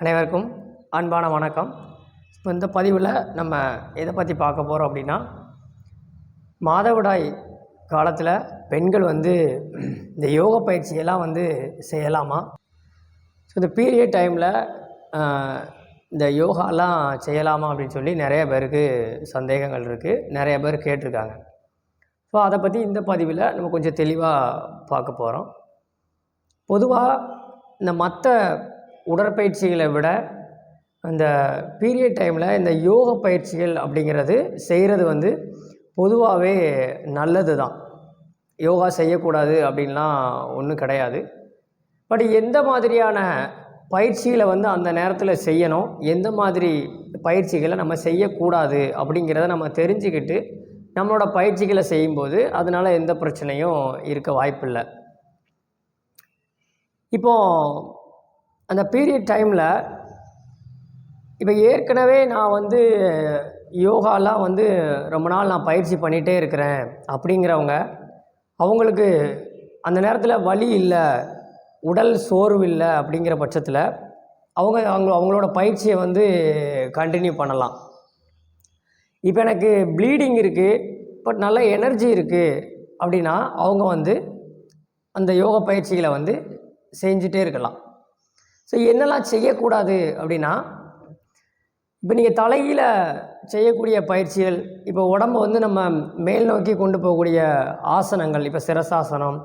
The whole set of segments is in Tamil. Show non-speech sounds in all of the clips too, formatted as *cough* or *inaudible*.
அனைவருக்கும் அன்பான வணக்கம். இப்போ இந்த பதிவில் நம்ம எதை பற்றி பார்க்க போகிறோம் அப்படின்னா மாதவிடாய் காலத்தில் பெண்கள் வந்து இந்த யோக பயிற்சியெல்லாம் வந்து செய்யலாமா? ஸோ இந்த பீரியட் டைமில் இந்த யோகாலாம் செய்யலாமா அப்படின்னு சொல்லி நிறைய பேருக்கு சந்தேகங்கள் இருக்குது நிறைய பேர் கேட்டிருக்காங்க. ஸோ அதை பற்றி இந்த பதிவில் நம்ம கொஞ்சம் தெளிவாக பார்க்க போகிறோம் பொதுவாக இந்த மற்ற உடற்பயிற்சிகளை விட அந்த பீரியட் டைமில் இந்த யோக பயிற்சிகள் அப்படிங்கிறது செய்கிறது வந்து பொதுவாகவே நல்லது தான் யோகா செய்யக்கூடாது அப்படின்லாம் ஒன்றும் கிடையாது. பட் எந்த மாதிரியான பயிற்சிகளை வந்து அந்த நேரத்தில் செய்யணும் எந்த மாதிரி பயிற்சிகளை நம்ம செய்யக்கூடாது அப்படிங்கிறத நம்ம தெரிஞ்சுக்கிட்டு நம்மளோட பயிற்சிகளை செய்யும்போது அதனால் எந்த பிரச்சனையும் இருக்க வாய்ப்பில்லை. இப்போது அந்த பீரியட் டைமில் இப்போ ஏற்கனவே நான் வந்து யோகாலாம் வந்து ரொம்ப நாள் நான் பயிற்சி பண்ணிகிட்டே இருக்கிறேன் அப்படிங்கிறவங்க அவங்களுக்கு அந்த நேரத்தில் வலி இல்லை உடல் சோர்வு இல்லை அப்படிங்கிற பட்சத்தில் அவங்க அவங்க அவங்களோட பயிற்சியை வந்து கண்டினியூ பண்ணலாம். இப்போ எனக்கு ப்ளீடிங் இருக்குது பட் நல்ல எனர்ஜி இருக்குது அப்படின்னா அவங்க வந்து அந்த யோக பயிற்சிகளை வந்து செஞ்சுட்டே இருக்கலாம். ஸோ என்னெல்லாம் செய்யக்கூடாது அப்படின்னா இப்போ நீங்கள் தலையில் செய்யக்கூடிய பயிற்சிகள் இப்போ உடம்பை வந்து நம்ம மேல் நோக்கி கொண்டு போகக்கூடிய ஆசனங்கள் இப்போ சிரசாசனம்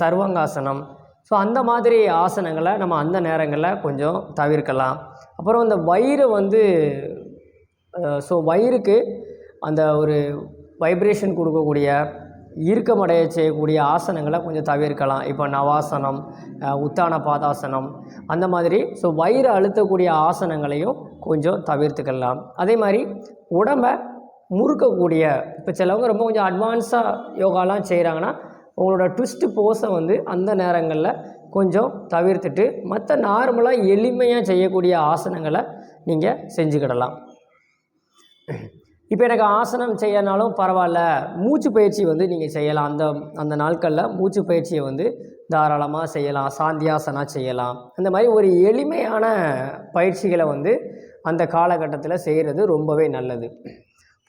சர்வங்காசனம். ஸோ அந்த மாதிரி ஆசனங்களை நம்ம அந்த நேரங்களில் கொஞ்சம் தவிர்க்கலாம். அப்புறம் இந்த வயிறு வந்து ஸோ வயிறுக்கு அந்த ஒரு வைப்ரேஷன் கொடுக்கக்கூடிய இறுக்கமடைய செய்யக்கூடிய ஆசனங்களை கொஞ்சம் தவிர்க்கலாம். இப்போ நவாசனம் உத்தான பாதாசனம் அந்த மாதிரி. ஸோ வயிறு அழுத்தக்கூடிய ஆசனங்களையும் கொஞ்சம் தவிர்த்துக்கலாம். அதே மாதிரி உடம்பை முறுக்கக்கூடிய இப்போ சிலவங்க ரொம்ப கொஞ்சம் அட்வான்ஸாக யோகாலாம் செய்கிறாங்கன்னா உங்களோட ட்விஸ்ட்டு போஸை வந்து அந்த நேரங்களில் கொஞ்சம் தவிர்த்துட்டு மற்ற நார்மலாக எளிமையாக செய்யக்கூடிய ஆசனங்களை நீங்கள் செஞ்சுக்கிடலாம். *coughs* இப்போ எனக்கு ஆசனம் செய்யனாலும் பரவாயில்ல. மூச்சு பயிற்சி வந்து நீங்கள் செய்யலாம். அந்த அந்த நாட்களில் மூச்சு பயிற்சியை வந்து தாராளமாக செய்யலாம். சாந்தியாசனா செய்யலாம். அந்த மாதிரி ஒரு எளிமையான பயிற்சிகளை வந்து அந்த காலகட்டத்தில் செய்கிறது ரொம்பவே நல்லது.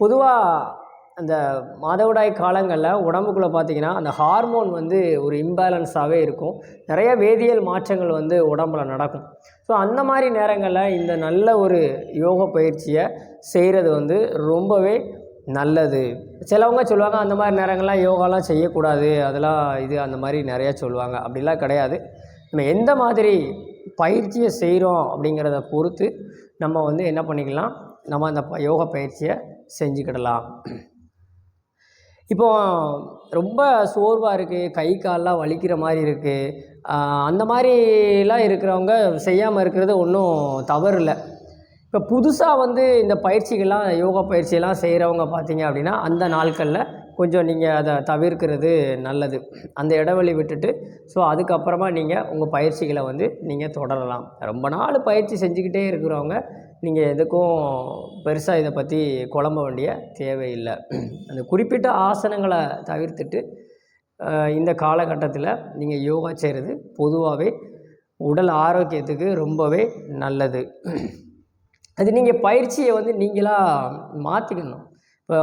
பொதுவாக அந்த மாதவிடாய் காலங்களில் உடம்புக்குள்ளே பார்த்திங்கன்னா அந்த ஹார்மோன் வந்து ஒரு இம்பேலன்ஸாகவே இருக்கும். நிறைய வேதியியல் மாற்றங்கள் வந்து உடம்பில் நடக்கும். ஸோ அந்த மாதிரி நேரங்களில் இந்த நல்ல ஒரு யோக பயிற்சியை செய்கிறது வந்து ரொம்பவே நல்லது. சிலவங்க சொல்லுவாங்க அந்த மாதிரி நேரங்கள்லாம் யோகாலாம் செய்யக்கூடாது அதெல்லாம் இது அந்த மாதிரி நிறையா சொல்லுவாங்க. அப்படிலாம் கிடையாது. நம்ம எந்த மாதிரி பயிற்சியை செய்கிறோம் அப்படிங்கிறத பொறுத்து நம்ம வந்து என்ன பண்ணிக்கலாம்? நம்ம அந்த யோக பயிற்சியை செஞ்சுக்கிடலாம். இப்போ ரொம்ப சோர்வாக இருக்குது கை கால்லாம் வலிக்கிற மாதிரி இருக்குது அந்த மாதிரிலாம் இருக்கிறவங்க செய்யாமல் இருக்கிறது ஒன்றும் தவறு இல்லை இப்போ புதுசாக வந்து இந்த பயிற்சிகள்லாம் யோகா பயிற்சியெல்லாம் செய்கிறவங்க பார்த்தீங்க அப்படின்னா அந்த நாட்களில் கொஞ்சம் நீங்கள் அதை தவிர்க்கிறது நல்லது. அந்த இடைவெளி விட்டுட்டு ஸோ அதுக்கப்புறமா நீங்கள் உங்கள் பயிற்சிகளை வந்து நீங்கள் தொடரலாம். ரொம்ப நாள் பயிற்சி செஞ்சுக்கிட்டே இருக்கிறவங்க நீங்கள் எதுக்கும் பெருசாக இதை பற்றி குழம்ப வேண்டிய தேவையில்லை. அந்த குறிப்பிட்ட ஆசனங்களை தவிர்த்துட்டு இந்த காலகட்டத்தில் நீங்கள் யோகா செய்கிறது பொதுவாகவே உடல் ஆரோக்கியத்துக்கு ரொம்பவே நல்லது. அது நீங்கள் பயிற்சியை வந்து நீங்களாக மாற்றிக்கணும் இப்போ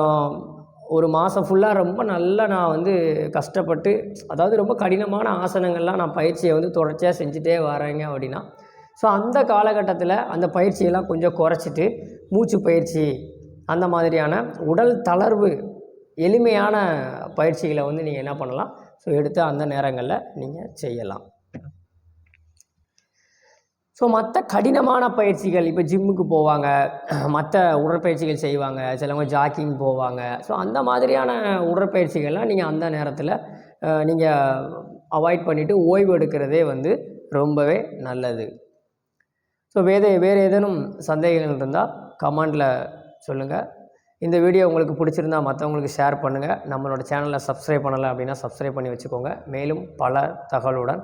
ஒரு மாதம் ஃபுல்லாக ரொம்ப நல்லா நான் வந்து கஷ்டப்பட்டு அதாவது ரொம்ப கடினமான ஆசனங்கள்லாம் நான் பயிற்சியை வந்து தொடர்ச்சியாக செஞ்சுட்டே வரேங்க அப்படின்னா ஸோ அந்த காலகட்டத்தில் அந்த பயிற்சியெல்லாம் கொஞ்சம் குறைச்சிட்டு மூச்சு பயிற்சி அந்த மாதிரியான உடல் தளர்வு எளிமையான பயிற்சிகளை வந்து நீங்கள் என்ன பண்ணலாம்? ஸோ எடுத்து அந்த நேரங்களில் நீங்கள் செய்யலாம். ஸோ மற்ற கடினமான பயிற்சிகள் இப்போ ஜிம்முக்கு போவாங்க *clears throat* மற்ற உடற்பயிற்சிகள் செய்வாங்க சிலவங்க ஜாக்கிங் போவாங்க. ஸோ அந்த மாதிரியான உடற்பயிற்சிகள்லாம் நீங்கள் அந்த நேரத்தில் நீங்கள் அவாய்ட் பண்ணிவிட்டு ஓய்வு எடுக்கிறதே வந்து ரொம்பவே நல்லது. ஸோ வேறு வேறு ஏதேனும் சந்தேகங்கள் இருந்தால் கமெண்டில் சொல்லுங்கள் இந்த வீடியோ உங்களுக்கு பிடிச்சிருந்தா மற்றவங்களுக்கு ஷேர் பண்ணுங்கள் நம்மளோட சேனலை சப்ஸ்கிரைப் பண்ணலை அப்படின்னா சப்ஸ்கிரைப் பண்ணி வச்சுக்கோங்க. மேலும் பல தகவலுடன்